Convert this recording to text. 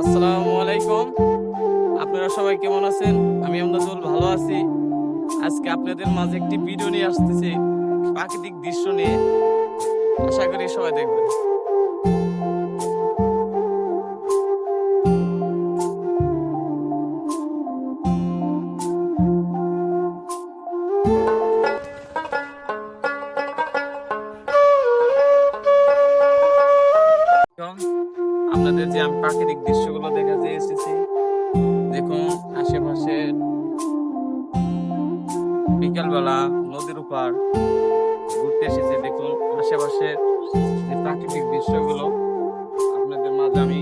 আসসালামু আলাইকুম। আপনারা সবাই কেমন আছেন? আমি আমদাদুল ভালো আছি। আজকে আপনাদের মাঝে একটি ভিডিও নিয়ে আসতেছি, প্রাকৃতিক দৃশ্য নিয়ে। আশা করি সবাই দেখবেন। এখন আপনাদের যে আমি প্রাকৃতিক দৃশ্যগুলো দেখা যে এসেছি দেখুন আশেপাশে বিকালবেলা নদীর উপর ঘুরতে এসেছি। দেখুন আশেপাশে যে প্রাকৃতিক দৃশ্যগুলো আপনাদের মাঝে আমি